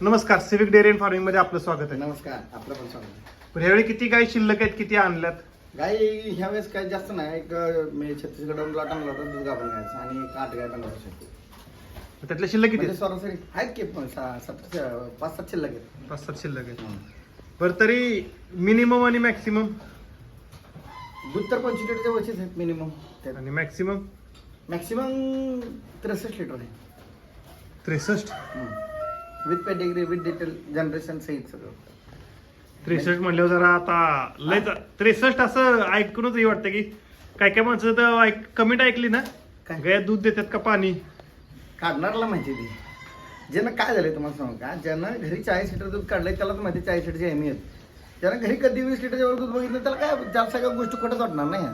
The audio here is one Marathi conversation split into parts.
नमस्कार सिविक डेअरी अँड फार्मिंगमध्ये आपलं स्वागत आहे. नमस्कार आपलं पण सांगा पण ह्यावेळी किती गाय शिल्लक आहेत किती आणल्यात? गाई ह्या वेळेस काही जास्त नाही एक अं, मी छत्तीसगडहून लॉट आणला होता दूध गाभण गायचं आणि एक आठ गाय पण वर्ष त्यातल्या शिल्लक किती म्हणजे आहेत? सरासरी आहेत की पण सहा सतरा पाच सात शिल्लक आहेत. पाच सात शिल्लक आहेत. बरं तरी मिनिमम आणि मॅक्सिमम दूध तर पंचवीस लिटरच्या वरचीच आहेत मिनिमम आणि मॅक्सिमम मॅक्सिमम त्रेसष्ट लिटर आहे. त्रेसष्ट? With pedigree with detail generation सहित सगळं त्रेसष्ट म्हणल्यावर जरा आता लय त्रेसष्ट असं ऐकूनच हे वाटतं की काय काय माणसं तर ऐक कमेंट ऐकली ना? काय? गाय दूध देतात का पाणी? काढणारला माहिती ती. ज्यानं काय झालंय तुम्हाला सांगू का? ज्यानं घरी चाळीस लिटर दूध काढलंय त्यालाच माहिती चाळीस लिटरची एमी आहेत ज्यानं घरी कधी वीस लिटरच्या वर दूध बघितलं त्याला काय जास्त सगळ्या गोष्टी खोटच वाटणार नाही.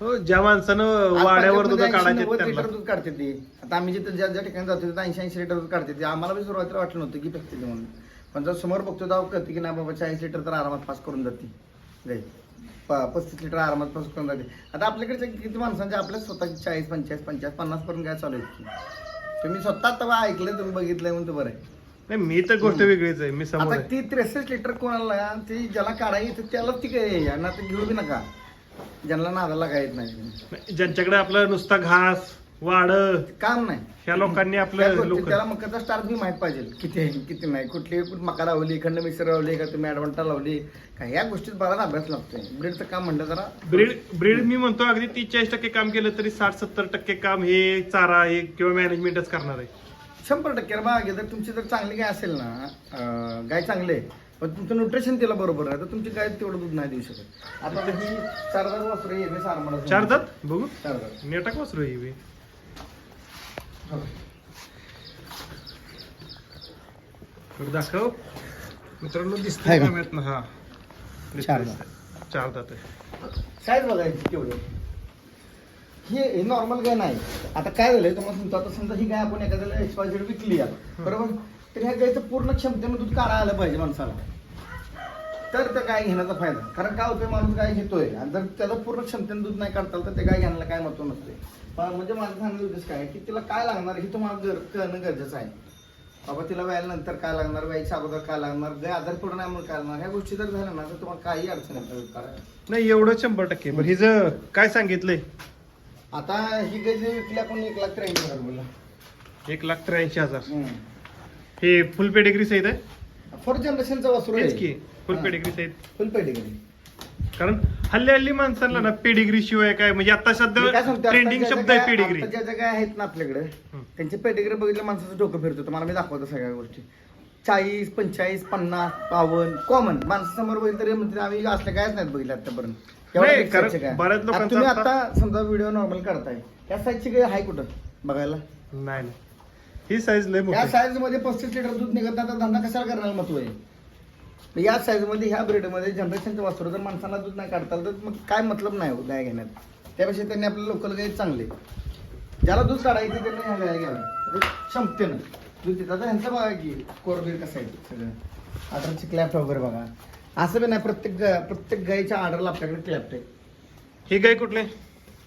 हो ज्या माणसानं वाड्यावर दूध पंजाबमध्ये काढायचे 80-90 त्यांना. लिटर दूध काढते ती. आता आम्ही जिथे ज्या ज्या ठिकाणी जातो तिथे ऐंशी ऐंशी लिटर दूध काढते ती. आम्हाला बी सुरुवातीला वाटलं नव्हतं की फेकते ती म्हणून. पण जर समोर बघतो तेव्हा कळते की नाही बाबा चाळीस लिटर तर आरामात पास करून जाते. गाई प- पस्तीस लिटर आरामात पास करून जाते. आता आपल्याकडचे किती माणसांचे आपल्या स्वतःची चाळीस पंचेचाळीस पंचाळीस पन्नास पर्यंत काय चालू आहेत की? तुम्ही स्वतः तेव्हा ऐकलं तुम्ही बघितलंय म्हणून बरं आहे. नाही मी तर गोष्ट वेगळीच आहे मी समोर आता आहे. ती त्रेसष्ट लिटर कोणाला ती ज्याला काढायची त्याला ती काय यांना घेऊ बी नका. ज्यांना नादाला काय येत नाही. ज्यांच्याकडे आपलं नुसता घास वाड काम नाही. ह्या लोकांनी त्या आपलं गोष्टी- लोक त्याला मकाचा स्टार बी माहीत पाहिजे. किती आहे किती नाही. कुठली कुठ मका लावली खंड मिक्सर लावली का तुम्ही ऍडवंटा लावली? का ह्या गोष्टीत बराच अभ्यास लागतोय. ब्रेडचं काम म्हणलं जरा ब्रीड ब्रीड मी म्हणतो अगदी तीस चाळीस टक्के काम केलं तरी साठ सत्तर टक्के काम हे चारा हे किंवा मॅनेजमेंटच करणार आहे. शंभर टक्के. बघा जर तुमची जर चांगली गाय असेल ना अं, गाय चांगली आहे पण तुमचं न्यूट्रिशन तिला बरोबर आहे. तर तुमची गाय तेवढं दूध नाही देऊ शकत. आता ही चार हजार वासरं आहे, मी सार म्हणत चार दात बघू. चार हजार नेटाक वासरू आहे ही. बरं, दाखव. मित्रांनो दिसतंय का? काम्यात ना हा. चार दिसतंय. चार दात आहे. साईज बघायची तेवढं. हे नॉर्मल गाय नाही. आता काय झालंय तुम्हाला सांगतो. आता समजा ही गाय आपण एखाद्याला एक्सपायझेड विकली आहे. बरोबर? तर ह्या गायचं पूर्ण क्षमतेनं दूध काढायला आलं पाहिजे माणसाला. तर त्या गाय घेण्याचा फायदा. कारण काय होतोय माणूस गाय घेतोय आणि जर त्याला पूर्ण क्षमतेनं दूध नाही काढता तर ते गाय घेण्याला काय महत्त्व नसते पण म्हणजे माझं सांगण्याचा उद्देश काय की तिला काय लागणार हे तुम्हाला गर- कळणं गरजेचं आहे. बाबा तिला व्यायला नंतर काय लागणार? व्यायच्या अगोदर काय लागणार? गाय आजार पडू नाही म्हणून काय लागणार? ह्या गोष्टी जर झाल्या ना तर तुम्हाला काही अडचण येत नाही. एवढं शंभर टक्के. बरं हिचं काय सांगितलंय? आता ही गाय जे विकली आपण एक लाख त्र्याऐंशी हजार बोलला. एक लाख त्र्याऐंशी हजार. हे फुल पेडिग्री सहित आहे? फोर्थ जनरेशनचा वासरू तेच की फुल हा. पेडिग्री सहित. फुल पेडिग्री कारण हल्ली हल्ली माणसांना ना पेडिग्री शिवाय काय म्हणजे आता मी काय सध्या सांगतो, आता ट्रेंडिंग ज्या शब्द आहे पेडिग्री आता ज्या आहेत ना आपल्याकडे हं. त्यांची पेडिग्री बघितलं माणसाचं डोकं फिरतो. तुम्हाला मी दाखवतो सगळ्या गोष्टी. चाळीस पंचेचाळीस पन्नास बावन्न कॉमन माणसासमोर बघितलं तरी म्हणते आम्ही असल्या कायच नाहीत बघितलं आतापर्यंत नाही, कारण. बऱ्याच आता लोकांचं तुम्ही आता- आता समजा व्हिडिओ नॉर्मल करताय त्या साईजची गाय आहे कुठं? बघायला? नाही नाही. ही साईज लय मोठी या. साईजमध्ये पस्तीस लिटर दूध निघत नाही तर धंदा कशाला करण्याला महत्त्व आहे या साईजमध्ये ह्या ब्रेडमध्ये जनरेशनचं वासरू जर माणसाला दूध नाही काढता तर मग काय मतलब नाही हो गाय घेण्यात? त्यापेक्षा त्यांनी आपल्या लोकल गाय चांगले. ज्याला दूध काढायचं त्यांनी ह्या गाय घ्याव्या म्हणजे क्षमतेनं दूध देतात. आता ह्यांचं बघा की कोरबीर कसं आहे सगळं. आता क्लॅप्ट वगैरे बघा. असं बी नाही प्रत्येक प्रत्येक गायच्या ऑर्डरला आपल्याकडे क्लॅप्ट आहे. ही गाय कुठले?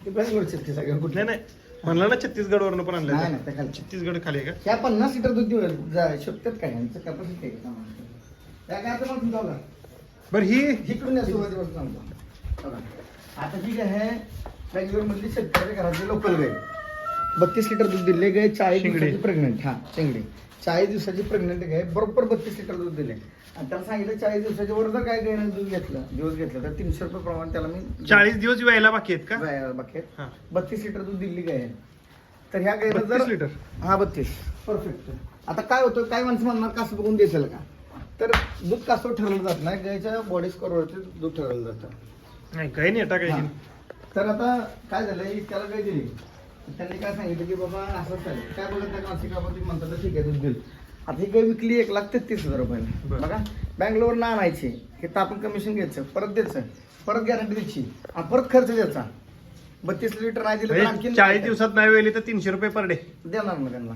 सगळं. कुठले नाही. म्हणलं ना छत्तीसगड वरून पण आणलं नाही नाही त्या खालचे छत्तीसगड खाली आहे का? ह्या पन्नास लिटर दूध देऊ जा- शकतात काय? यांचं कॅपॅसिटी आहे का? त्या काय आता मग जाऊ का? बरं ही इकडून या सुरुवातीपासून सांगतो बघा. आता ही काय आहे. बँगलोर मधली शेतकऱ्याच्या घरातली लोकल गाय. बत्तीस लिटर दूध दिले गाय चाळीस शिंगडी. प्रेग्नेंट हा शेंगडी. चाळीस दिवसाची प्रेग्नेंट गाय बरोबर बत्तीस लिटर दूध दिले आणि त्याला सांगितलं चाळीस दिवसाच्या वर जर काय गायनं दूध घेतलं दिवस घेतलं तर तीनशे रुपये प्रमाणे त्याला मी चाळीस दिवस व्यायला बाकी आहेत का? गाय- बाकी हा. बत्तीस लिटर दूध गाय आहे. तर ह्या गायला जर लिटर? हा बत्तीस. परफेक्ट आता काय होतं काय माणसं म्हणणार कासं बघून देसेल का? तर दूध कासव ठरवलं जात नाही गायच्या बॉडी स्कोरवरती दूध ठरवलं जातं. नाही काही नाही हा. टाकायची तर आता काय झालं त्याला काय दिली त्यांनी काय सांगितलं की बाबा असं चालेल. काय बघत नाही मानसिक बाबा तुम्ही म्हणता तर ठीक आहे दूध दिल आता ही गाय विकली एक लाख तेहतीस हजार रुपयाला. बघा बँगलोर ना आणायची हे तर आपण कमिशन घ्यायचं. परत द्यायचं परत गॅरंटी द्यायची आणि परत खर्च द्यायचा. बत्तीस लिटर नाही दिलं तर म्हणजे आणखीन चाळीस दिवसात नाही वेळी तर तीनशे रुपये पर डे देणार ना त्यांना.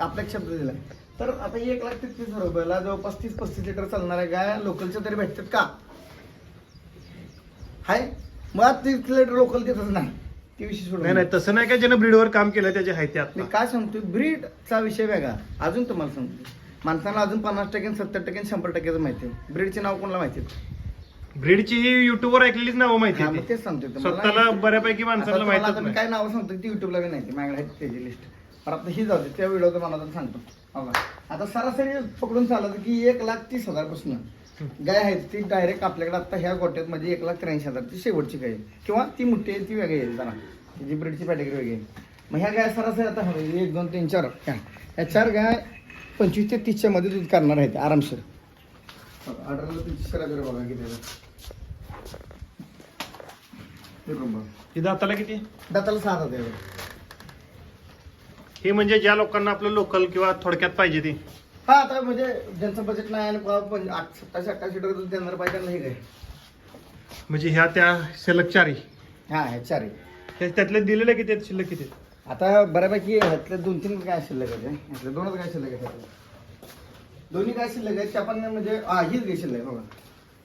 आपल्या शब्द दिलाय. तर आता एक लाख तेहतीस हजार रुपयाला जवळपास तीस पस्तीस लिटर चालणाऱ्या गाय लोकलच्या तरी भेटतात का? हाय? मग तीस लिटर लोकल देतच नाही. ती विषय सोडून नाही नाही तसं नाही का ज्यानं ब्रीडवर काम केलं त्याचे आहे ते मी काय सांगतो ब्रीडचा विषय वेगळा. अजून तुम्हाला सांगतो माणसाला अजून पन्नास टक्के सत्तर टक्के शंभर टक्केच माहिती आहे. ब्रीडचे नाव कोणाला माहिती आहे? ब्रीडची ही युट्यूबवर ऐकलेलीच नावं माहिती हा, मग. तेच सांगतोय तुम्हाला. स्वतःला बऱ्यापैकी आता माणसाला तुम्हाला माहितच आता मी नाही. काय नावं सांगतो ती युट्यूबला बी नाही ती. माझ्याकडे आहे त्याची लिस्ट पण आता ही जाऊ दे त्या व्हिडिओ तुम्हाला आता सांगतो. हो का? आता सरासरी पकडून चालत की एक लाख तीस हजारपासून गाय आहे ती डायरेक्ट आपल्याकडे आता ह्या गोट्यात मध्ये एक लाख त्र्याऐंशी हजारची शेवटची गाय आहे. किंवा ती मोठी आहे ती वेगळी आहे जरा. तिची ब्रीडची पॅटेगरी वेगळी आहे. मग ह्या गाय सरासरी आता हवे एक दोन तीन चार. ह्या ह्या चार गाय पंचवीस ते तीसच्या मध्ये दूध करणार आहेत आरामशीर. ऑर्डरला तुमची सरासरी बघा किती आहे. हे बघ बघा. ही दाताला किती दाताला सात होते हे म्हणजे ज्या लोकांना आपलं लोकल किंवा थोडक्यात पाहिजे ती. हा आता म्हणजे ज्यांचं बजेट नाही आणि बाबा पण आठ सत्ताशे लिटर दूध देणार पाहिजे त्यांना हे काय म्हणजे ह्या त्या सलग चारी हा हे चार आहे. त्या- त्यातले दिलेले किती आहेत शिल्लक किती आहेत? आता बऱ्यापैकी ह्यातले दोन तीन काय शिल्लक आहे ह्यातले दोनच काय शिल्लक आहे त्यातले. दोन्ही काय शिल्लक आहेत त्या पण म्हणजे हा हीच गाय शिल्लक आहे बघा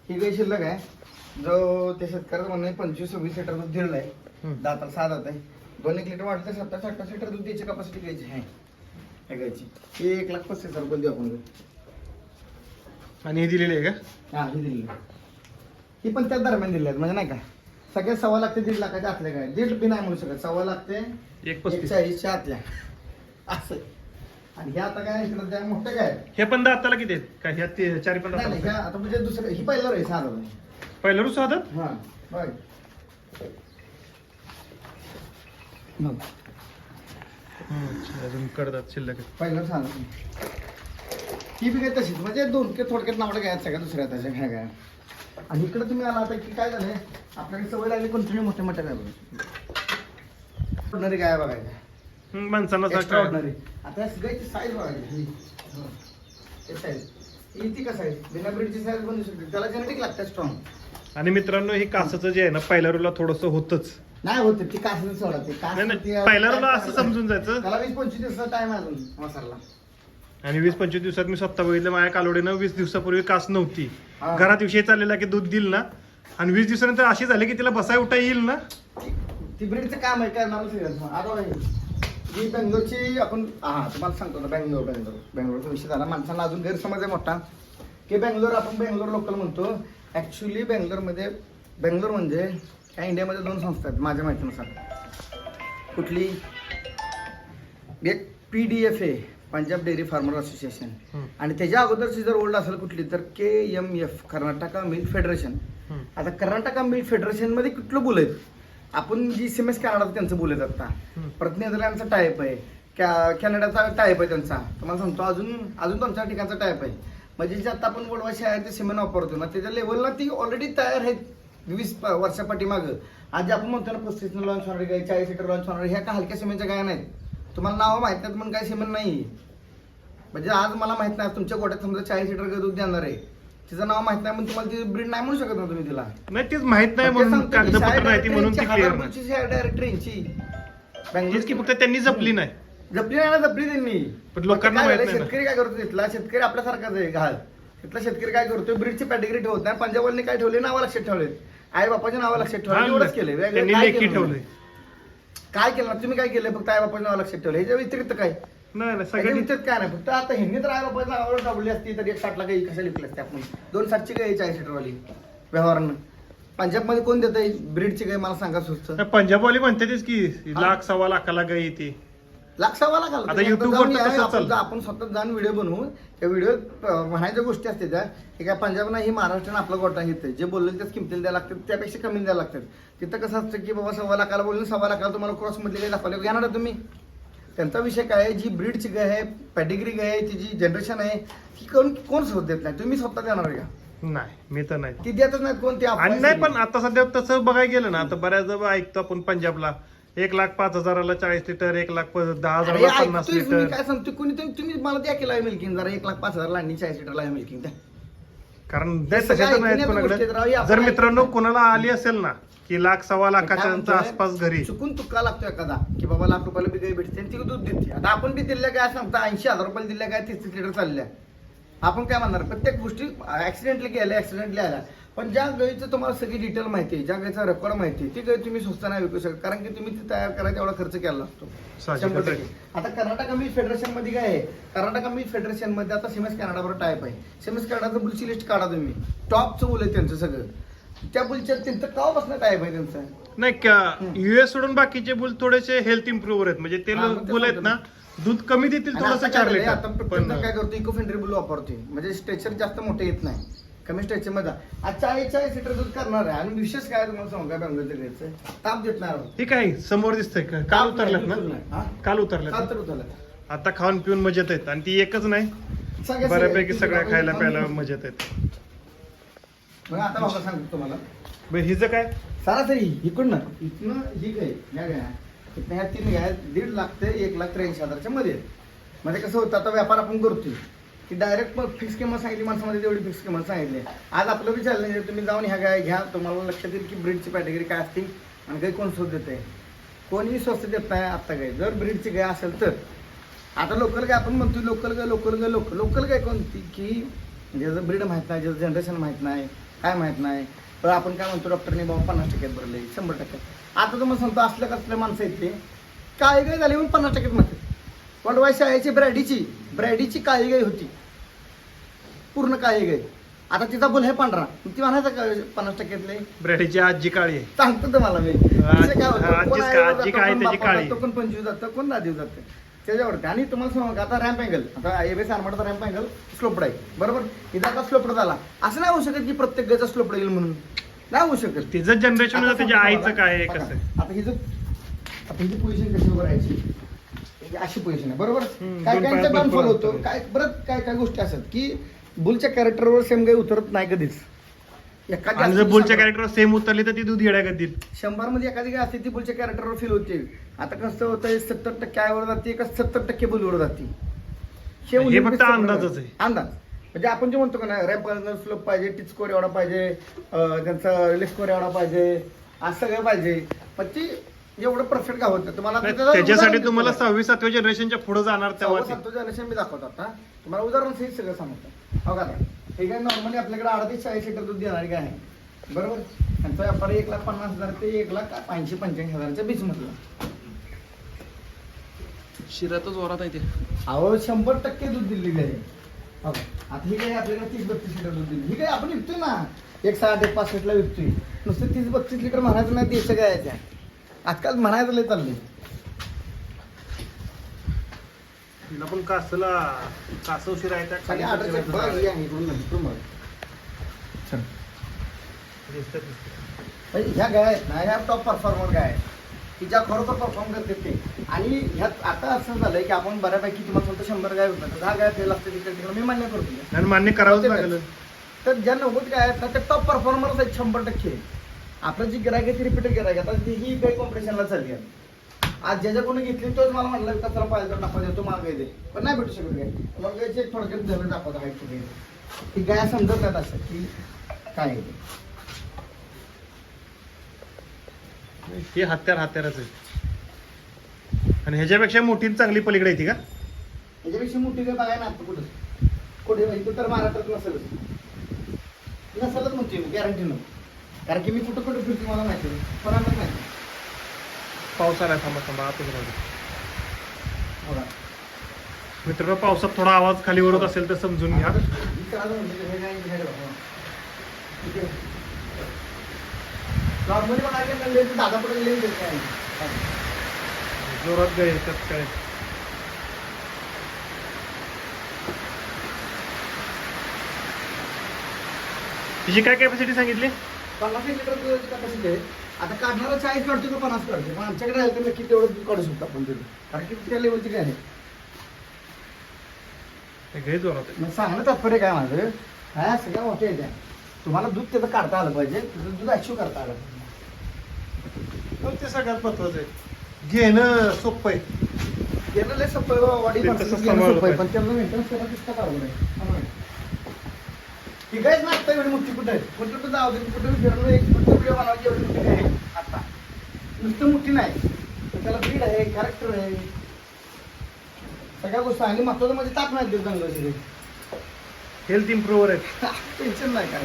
ही गाय शिल्लक आहे जो ते शेतकऱ्याचं म्हणणं आहे पंचवीस सव्वीस लिटर दूध दिलेलं आहे हम्म. दाताला सहा दात आहे दोन एक लिटर वाढतं सत्तावीस अठ्ठावीस लिटर दूध द्यायची कपॅसिटी घ्यायची आहे ही एक लाख पस्तीस हजार रुपये देऊ आपण. आणि हे दिलेले आहे का? हा ही दिली ही पण त्याच दरम्यान दिली आहेत म्हणजे नाही का? सगळे सव्वा लागते दीड लाखाच्या आतल्या काय? दीड बी नाही म्हणू शकत. सव्वा लागते एक एक पस्तीस. चाळीसच्या आतल्या. असं. आणि ह्या आता काय इकडं त्या मोठ्या काय आहेत? हे पण दाताला किती आहेत? काय ह्या ते- चारी पण नाही नाही दाताला? आता म्हणजे दुसरं ही पहिलं रे साधं पहिलं रुस आदत हा बघ. अजून कडदात शिल्लक आहेत. पहिलं साधं ही बी काय तशीच म्हणजे दोन के थोडक्यात नावडं काय सगळ्या दुसऱ्या त्याच्या ह्या काय आणि इकडे तुम्ही आला आता की काय झालंय आपल्याकडे सवय लागली कंटिन्यू मोठ्या मोठ्या काय बघायची. काय बघायचं हम्म, माणसांना एक्स्ट्रा सांगता ऑर्डिनरी आता सगळ्याची साईज बघायची साईज ती का साईज बिना ब्रीडची साईज बनवू शकते त्याला जेनेटिक लागतं स्ट्रॉंग आणि मित्रांनो हे कासाचं जे आहे ना पहिल्या रुला थोडस होतच. नाही होते ती कास नाही नाही ती- पहिल्या रुला असं समजून जायचं. त्याला वीस पंचवीस दिवसाचा टाइम अजून मसाला आणि वीस पंचवीस दिवसात मी स्वतः बघितलं माझ्या कालोडीनं वीस दिवसापूर्वी कास नव्हती. हा. घरात विषय चाललेला की दूध दिल ना आणि वीस दिवसानंतर अशी झाली की तिला बसाय उठा येईल ना. ती- ब्रीडचं काम आहे सगळं आता ही बेंगलोरची आपण हा तुम्हाला सांगतो ना बेंगलोर बेंगलोर. बेंगलोरचा विषय झाला. माणसांना अजून गैरसमज आहे मोठा. की बेंगलोर आपण बेंगलोर लोकल म्हणतो. ऍक्च्युली बेंगलोरमध्ये बेंगलोर म्हणजे या इंडियामध्ये दोन संस्था आहेत माझ्या माहितीनुसार. कुठली? एक P D F A Punjab dairy farmer association. आणि त्याच्या अगोदरची जर ओल्ड असेल कुठली तर K M F Karnataka milk federation. आता कर्नाटका मिल्क फेडरेशनमध्ये कुठलं बोलत आपण G C M S Canada त्यांचं बोलत आता. परत नेदरलँडचा टाईप आहे कॅनडाचा टाईप आहे त्यांचा. तुम्हाला सांगतो अजून अजून दोन-चार ठिकाणचा टाईप आहे. म्हणजे जे आता आपण आहे ते सिमेंट वापरतो ना त्याच्या लेवलला ती ऑलरेडी तयार आहेत. वीस वर्षापाठीमागं आज आपण म्हणतो ना पस्तीस लॉन्च होणारी गाय चाळीस लिटर लॉन्च होणारी ह्या का हलक्या सिमेंटच्या गाय नाहीत. तुम्हाला नावं माहीत नाहीत म्हणून काय सिमेंट नाही म्हणजे आज मला माहीत नाही तुमच्या गोट्यात समजा चाळीस लिटर गाय दूध देणार आहे. तिचं नाव माहीत नाही म्हणून तुम्हाला ती ब्रीड नाही म्हणू शकत ना तुम्ही तिला. नाही तेच माहीत नाही म्हणून कागदपत्र नाही ती म्हणून ती क्लिअर नाही. ट्रेनची हेच की फक्त त्यांनी जपली नाही. जपली नाही ना जपली त्यांनी. पण लोकांना माहीत नाही. शेतकरी काय करतो तिथला? शेतकरी आपल्यासारखाच आहे घाल. तिथला शेतकरी काय करतो ब्रिडची पॅटेगरी ठेवत नाही. पंजाबवाल्यांनी काय ठेवले नावं लक्षात ठेवले आई बापाच्या नावं लक्षात ठेवले एवढंच केले वेगळं त्यांनी काय लेखी केलं ठेवलंय. नाही. काय केलं ना? तुम्ही काय केलं फक्त आई बापाच्या नावं लक्षात ठेवलं ह्याच्या व्यतिरिक्त काय? नाही नाही त्याच्या सगळ्यांनी व्यतिरिक्त काय नाही. फक्त आता ह्यांनी तर आई बापाच्या नावावर दाबली असती तर एक साठला काही कशा लिखली असते आपण? दोन साठची गाय चाळीस लिटरवाली? व्यवहारानं. पंजाबमध्ये कोण देत ब्रीडची गाय मला सांगा सुस्त पंजाबवाली म्हणतातच की लाख सव्वा लाखाला गाय येते. लाख आला. आता YouTube वर तर आपण चालतं. आपण स्वतः जाऊन व्हिडिओ बनवू त्या व्हिडिओत म्हणायच्या गोष्टी असते त्या की काय पंजाब नाही महाराष्ट्रानं आपला गोटा घेते जे बोलले त्याच किमतीला द्यायला लागतात त्यापेक्षा कमी द्यायला लागतात. तिथं कसं असतं की बाबा सव्वा लाखाला बोलून सव्वा लाखाला तुम्हाला क्रॉस मधले काही दाखवले घेणार ना तुम्ही. त्यांचा विषय काय आहे? जी ब्रीडची गाय आहे पॅडिग्री गाय आहे ती जी जनरेशन आहे ती कोण कोण स्वतः देत नाही? तुम्ही स्वतः देणार आहे का? नाही मी तर नाही. ती देतच नाहीत कोण ती आणि नाही पण आता सध्या तसं बघायला गेलं ना आता बऱ्याच ऐकतो आपण पंजाबला. एक लाख पाच हजाराला चाळीस लिटर एक लाख प- दहा अरे हजाराला पन्नास मी लिटर. काय सांगतो? कुणी तुम्ही तुम्ही मला द्या की लाईव्ह मिल्किंग जरा एक लाख पाच हजार लाईनी चाळीस लिटर लाईव्ह मिल्किंग द्या. कारण नाही सगळं तशा तर नाहीत ऐकण्याच्या गोष्टी आहेत राव, हे कोणाकडे आपण जर मित्रांनो. कोणाला आली असेल ना की लाख सव्वा लाखाच्या काय म्हणतोय? आसपास घरी. चुकून तुका लागतो एखादा की बाबा लाख रुपयाला बी गाय भेटते आणि ती दूध देते. आता आपण बी दिल्या काय सांगता? ऐंशी हजार रुपयाला दिल्या काय? तीस तीस लिटर चालल्या. आपण काय म्हणणार? प्रत्येक गोष्टी ऍक्सिडेंटली गेल्या ऍक्सिडेंटली आल्या. पण ज्या गाईचं तुम्हाला सगळी डिटेल माहिती आहे ज्या गाईचा रेकॉर्ड माहिती आहे ती गाय तुम्ही स्वस्त नाही विकू शकत. कारण की तुम्ही ती तयार करायला एवढा खर्च केला असतो शंभर. टक्के. आता कर्नाटक मी फेडरेशनमध्ये काय आहे? कर्नाटक मी फेडरेशनमध्ये आता सिमेस कॅनडावर टाईप आहे. सिमेस कॅनडाचं बुलची लिस्ट काढा तुम्ही. टॉपचं बुल आहे त्यांचं सगळं. त्या बुलच्या त्यांचं कवापासून टाईप आहे त्यांचं? नाही युएस सोडून बाकीचे बुल थोडेसे हेल्थ इम्प्रूव्हर आहेत. म्हणजे ते बुल आहेत ना दूध कमी देतील थोडस चार आता काय करतो इको फ्रेंडली बुल वापरतोय. म्हणजे स्ट्रेचर जास्त मोठे येत नाही. कमी स्ट्रेचरमध्ये. आज चाळीस चाळीस लिटर दूध करणार आहे. आणि विशेष काय तुम्हाला सांगू काय बँगलोरचं घ्यायचं? ताप देत नाही हे काय समोर दिसतंय का? काल उतरल्यात बिलकुल ना. हा? काल उतरल्यात तर उतरलं. आता खाऊन पिऊन मजेत आहेत. आणि ती एकच नाही सगळ्या- बऱ्यापैकी सगळ्या- खायला प्यायला मजेत आहेत. आता बाबा सांगतो तुम्हाला. बरं, हिचं काय? सरासरी इकडून ना इथनं ही काय या गाया इथनं ह्या तीन गाय दीड लाख ते एक लाख त्र्याऐंशी हजारच्या मध्ये. म्हणजे कसं होतं आता व्यापार आपण करतोय. की डायरेक्ट फिक्स किंमत सांगितली माणसामध्ये तेवढी फिक्स किंमत सांगितली. आज आपलं बी चाललं नाही तुम्ही जाऊन ह्या गाय घ्या तुम्हाला लक्षात येईल की ब्रीडची पॅटेगरी काय असते आणि काही कोण स्वस्त आहे कोणीही स्वस्त देत नाही आत्ता गाय. जर ब्रीडची गाय असेल तर. आता लोकल गाय आपण म्हणतो लोकल गाय लोकल गाय लोकल लोकल गाय कोणती? की ज्याचं ब्रीड माहीत नाही ज्याचं जनरेशन माहीत नाही काय माहीत नाही. तर आपण काय म्हणतो डॉक्टरने बाबा पन्नास टक्क्यात भरले शंभर टक्क्यात. आता तुम्हाला सांगतो असल्या कसल्या माणसं येते काळी गाय झाली म्हणून पन्नास टक्क्यात म्हणते वडवाय शाळेची ब्रॅडीची ब्रॅडीची काळी गाय होती. पूर्ण काळी गाय आता तिचा बोल हे पांढरा. ती म्हणायचं का पन्नास टक्क्यातले? ब्रेडीची आजी काळी आहे. सांगतो तुम्हाला मी. आजी- काय? आजीच कोण का- आजी जातं, काय कोण त्याची बापावर काळी. जातं, कोण पंचवीस जातं? कोण नादेव जातं? त्याच्यावरती आणि तुम्हाला सांगू का आता रॅम्प अँगल आता एबेस आरमाडाचा रॅम्प अँगल स्लोपड आहे. बरोबर? इथं आता स्लोपड झाला. असं नाही होऊ शकत की प्रत्येक गायचा स्लोपड येईल म्हणून. नाही होऊ शकत. तिचं जनरेशन आता त्याच्या सांगतो आईचं काय आहे बघा, कसं. आता हिचं आता हिची पोझिशन कशी उभं राहायची? ही अशी पोझिशन आहे. बरोबर? हम्म, काय दोन काय पायात होतो. अंतर आहे. काय परत काय काय गोष्टी असतात की बुलच्या कॅरेक्टरवर सेम गाय उतरत नाही कधीच. एखादी आणि असते जर बुलच्या शंभर- कॅरेक्टर सेम उतरली तर ती दूध येड्या देईल शंभरमध्ये एखादी गाय असते ती बुलच्या कॅरेक्टरवर फील होते. आता कसं होतं सत्तर टक्के आईवर जाते का सत्तर टक्के बुलवर जाते. हे उल्लेख फक्त अंदाजच आहे. अंदाज. म्हणजे आपण जे म्हणतो का ना रॅप स्लोप पाहिजे टिच स्कोर एवढा पाहिजे अं, त्यांचा रिलीज स्कोर एवढा पाहिजे असं सगळं पाहिजे. पण ती एवढं परफेक्ट का होत. तुम्हाला त्याच्यासाठी तुम्हाला. सहावी सातव्या जनरेशनच्या पुढे जाणार तेव्हा ते. सातचं जनरेशन मी दाखवतो आता. तुम्हाला उदाहरण सहित सगळं सांगतो. हो का? आता? हे काय नॉर्मली आपल्याकडे अडतीस चाळीस लिटर दूध देणारी काय आहे? बरोबर? त्यांचा व्यापार एक लाख पन्नास हजार ते एक लाख ऐंशी पंच्याऐंशी हजाराच्या बीच मधला. शिरातच वरात आहे ते. अहो शंभर टक्के दूध दिलेली आहे. हो? आता ही काही आपल्याकडे तीस बत्तीस लिटर दूध दिली. ही काही आपण विकतोय ना? एक साठ एक पाच लिटरला विकतोय. नुसतं तीस बत्तीस लिटर म्हणायचं नाही देश काय आहे त्या? आजकाल म्हणायचं लय चाललंय. तिला पण कासला कासव शिरा आहे त्या सगळ्या खाली बघ इकडून. चल. दिसतं, दिसतं. म्हणजे ह्या गाय आहेत ना ह्या टॉप परफॉर्मर गाय आहेत. की ज्या खरोखर परफॉर्म करते ते. आणि ह्यात आता असं झालंय की आपण बऱ्यापैकी तुम्हाला सांगतो शंभर गाय होतात. दहा गाय फेल असते तिकडे तिकडे. मी मान्य करतो. आणि मान्य करावंच लागेल. तर ज्या नव्वद गाय आहेत ना त्या टॉप परफॉर्मर्स आहेत शंभर टक्के. आपलं जी गिरायक आहे ती रिपीटर गिरायक आता ती ही काही कॉम्पिटिशनला चालली आहे. आज ज्याच्या कोणी घेतली तोच मला म्हटलं कचरा पाहिजे तर टाका देतो मला गाय दे पण नाही भेटू शकत गाय मग एक थोडक्यात झालं दाखवतो गाय कुठे. ती गाय समजत असं की काय ते. हे हत्यार हत्यारच आहे. आणि ह्याच्यापेक्षा मोठी चांगली पलीकडे येते का? याच्यापेक्षा मोठी काय बघायला आता कुठं. कुठे? इथं तर महाराष्ट्रात नसेलच. नसेलच म्हणते मी गॅरंटी न. कारण की मी कुठं कुठं फिरतो मला माहिती आहे कोणालाच माहिती पाऊस आलाय थांबा थांबा आतच राहू दे. बघा. मित्रांनो पावसात थोडा आवाज खाली वरत असेल तर समजून घ्या. नॉर्मली दादा हा. जोरात गाय त्यात काय? तिची काय कॅपॅसिटी सांगितली? पन्नास एक लिटर दुधाची कॅपॅसिटी आहे. आता काढणारा चाळीस काढतो का पन्नास काढतो पण आमच्याकडे आहे तर नक्की तेवढं दूध काढू शकतो आपण तिथे? कारण की त्या लेवलची काय आहे हे. मग सांगणं तात्पर्य काय माझं? ह्या सगळ्या मोठ्या आहेत त्या. तुम्हाला दूध त्याचं काढता आलं पाहिजे तुझं दूध अचीव करता आलं पाहिजे. ते सगळ्यात महत्वाचं आहे. घेणं सोपं आहे. गेलं लय सोपं घेणं सांभाळलं सोपं आहे, पण. त्याचं मेंटेनन्स करणं किती अवघड आहे. सांगा ना. ही गायच नाचतं एवढी मोठी कुठं. आहे कुठं कुठं जाऊ दे कुठं फिरणं एक कुठं व्हिडिओ बनवायची एवढी मोठी आहे. आता. नुसतं मोठी नाही. पण त्याला ब्रीड आहे कॅरेक्टर आहे. सगळ्या गोष्टी आणि महत्वाचं म्हणजे ताप नाही देत चांगलं हेल्थ इम्प्रूव्हर आहेत टेन्शन नाही काय.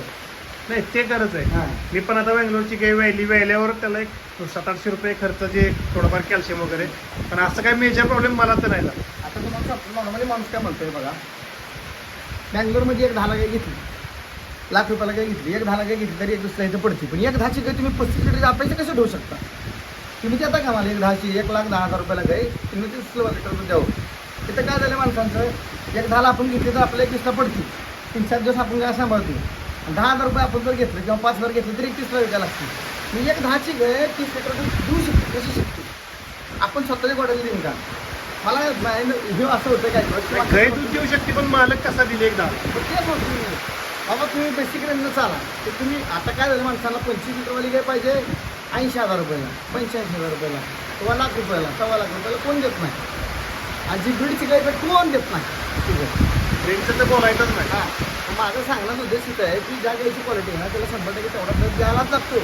नाही ते गरज आहे. हा. मी पण आता बँगलोरची गाय व्यायली व्यायल्यावर त्याला एक सात आठशे रुपये खर्च जे थोडंफार कॅल्शियम वगैरे. पण असं काय मेजर प्रॉब्लेम मला तर नाही. आता तुम्हाला नॉर्मली माणूस काय म्हणतोय बघा. बँगलोरमध्ये एक दहाला गाय घेतली. लाख रुपयाला गाय घेतली एक दहाला गाय घेतली तरी एक दुसऱ्या इथं पडते. पण एक दहाची गाय तुम्ही पस्तीस लिटर अपेक्षा कसं ठेवू शकता? तुम्ही देता का मला एक दहाची? एक लाख दहा हजार रुपयाला गाय तुम्ही तीस लिटर द्यावं तिथं काय झालं माणसांचं एक दहाला आपण घेतली तर आपल्या एक दिवसा पडते. तीन चार दिवस आपण गाय सांभाळतो? दहा हजार रुपये आपण जर घेतले किंवा पाच हजार घेतले तरी तीसला विकायला लागते मी एक दहाची गाय तीस लिटर देऊ शकतो कशी शकते? आपण स्वतःच्या गोड्याला देईन का मला हे असं होतं काय? गाय दूध देऊ शकते पण मालक कसा दिले एकदा? तेच मी. बाबा तुम्ही बेसिक रेंजनं चाला तर तुम्ही आता काय झालं माणसाला पंचवीस लिटरवाली काय पाहिजे ऐंशी हजार रुपयाला पंच्याऐंशी हजार रुपयाला किंवा लाख रुपयाला सव्वा लाख रुपयाला कोण देत नाही आणि जी ब्रीडची गाय तर कोण देत नाही गाय. रेंजचं तर बोलायचंच नाही हा. माझं सांगण्याचा उद्देश इथं आहे की ज्या गायची क्वालिटी आहे ना त्याला शंभर टक्के तेवढा दर द्यायलाच लागतो